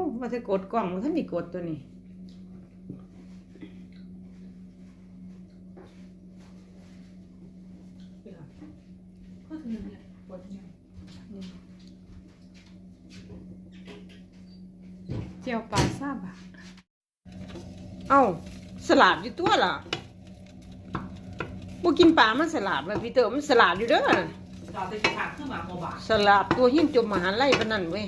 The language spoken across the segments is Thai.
เอาว่าจะกดกล่องมันถ้ามีกดตัวนี้ก็ถึงเนี่ยปวดเนี่ยเจียวปลาซาบะเอ้าสลัดอยู่ตัวล่ะบ่กินปลามันสลัดเลยพี่เต๋อมันสลัดอยู่เด้อเราจะขาดขึ้นมาโมบาสลัดตัวหิ้งจมมหาลัยปานนั้นเว้ย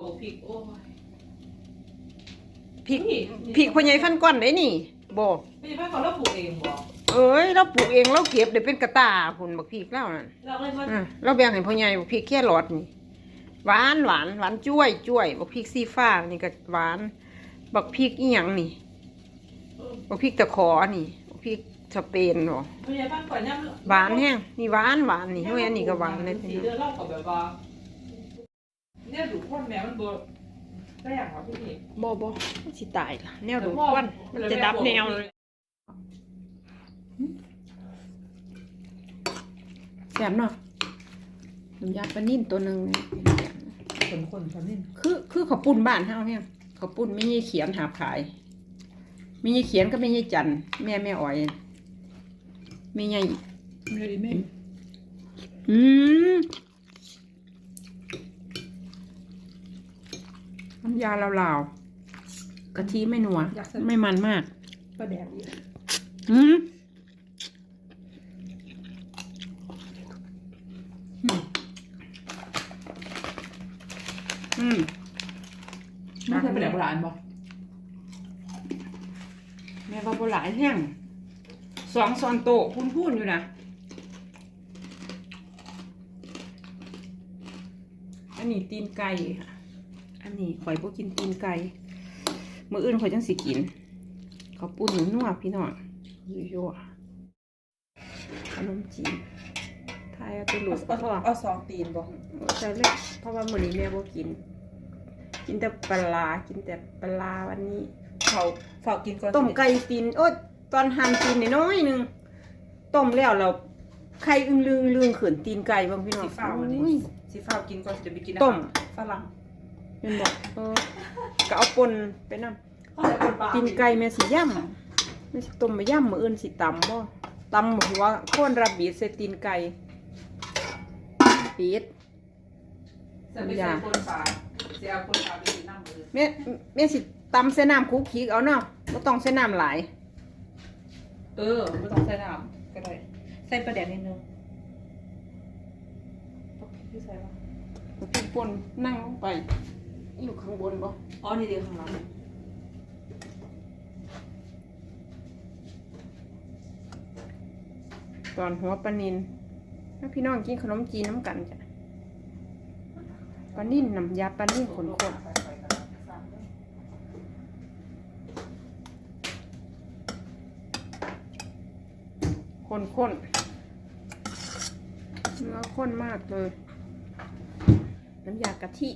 โอ้ยโอ้พริกโอ้ยพริกพริกพ่อใหญ่ฟันก้อนได้นี่บ่ไม่ใช่พ่อเราปลูกเองบ่เอ้ยเราปลูกเองเราเก็บได้เป็นกระตาพุ่นบักพริกแล้วนั่นเราเลยว่าอะเราแบ่งให้พ่อใหญ่บักพริกแค่หลอดนี่หวานหวานหวานจ้วยจ้วยบักพริกสีฟ้านี่ก็หวานบักพริกอีหยังนี่บักพริกตะขอนี่บักพริกสเปนเนาะไม่ใช่พ่อก่อนย่ำหวานแห้งนี่หวานหวานนี่ห้วยอันนี้ก็หวานเลยสีเดือนเล่ากับแบบว่า เนี่ยดูคนแม่มันบ่ได้อย่างว่าพี่ บ่บ่มันสิตายล่ะแนวดูดควันมันจะดับแนวเลยแซ่บเนาะน้ำยาปลานิ่นตัวหนึงนี่คนคนคนนี้คือคือข้าวปุ้นบ้านเฮาแฮงข้าวปุ้นไม่ใช่เขียนหาบขายไม่ใช่เขียนก็ไม่ใช่จันทร์แม่แม่อ้อยไม่ใช่ไม่ได้แม่ อืม น้ำยาลาวๆกะทิไม่นัวไม่มันมากประแดกอีกอืมอืมอืมไม่ใช่ประแดกโบราณบ่แม่ว่าบ่หลายแห้งสองซอนโตะพูนพูนๆอยู่นะอันนี้ตีนไก่ค่ะ อันนี้ข่อยบ่กินตีนไก่มื้ออื่นข่อยจังสิกินข้าวปุ้นนัวๆพี่น้องยั่วๆขนมจีนทายเอาไปหลุดพ่อเอาสองตีนบ่ใช่เลยเพราะว่ามื้อนี้แม่บ่กิน กินแต่ปลาร้ากินแต่ปลาร้าวันนี้เขาฝากกินก่อนต้มไก่ตีน โอ้ยตอนหั่นตีนน้อยๆหนึงต้มแล้วเราไข่อึ้งลึงลึงขืนตีนไก่บางพี่น้องสีฟ้าวันอุ้ยนี้สีฟ้ากินก่อนจะไปกินต้มฝรั่ง เป็นบอกเออก็เอาปนไปนำเขาใส่คนปลาตีนไก่แม่สิย่ำไม่สิต้มไปย่ำมื้ออื่นสิตำบ่ตำหัวโคนระบีใส่ตีนไก่ปีดจะไปใส่คนปลาจะเอาคนปลาไปกินน้ำมือแม่แม่สิตำใส่น้ำคลุกคลิกเอาเนาะบ่ต้องใส่น้ำหลาย เออไม่ต้องใส่น้ำก็ได้ใส่ประแดกนิดนึงพี่ใส่ปะพี่ปนนั่งลงไป อยู่ข้างบนบ่อ๋อนี่เดียวข้างหลังตอนหัวปลานินถ้าพี่น้องกินขนมจีนน้ำกันจ้ะปลานิ่นน้ำยาปลานิ่นขนขนคนข้นเนื้อข้นมากเลย น้ำยากะทิ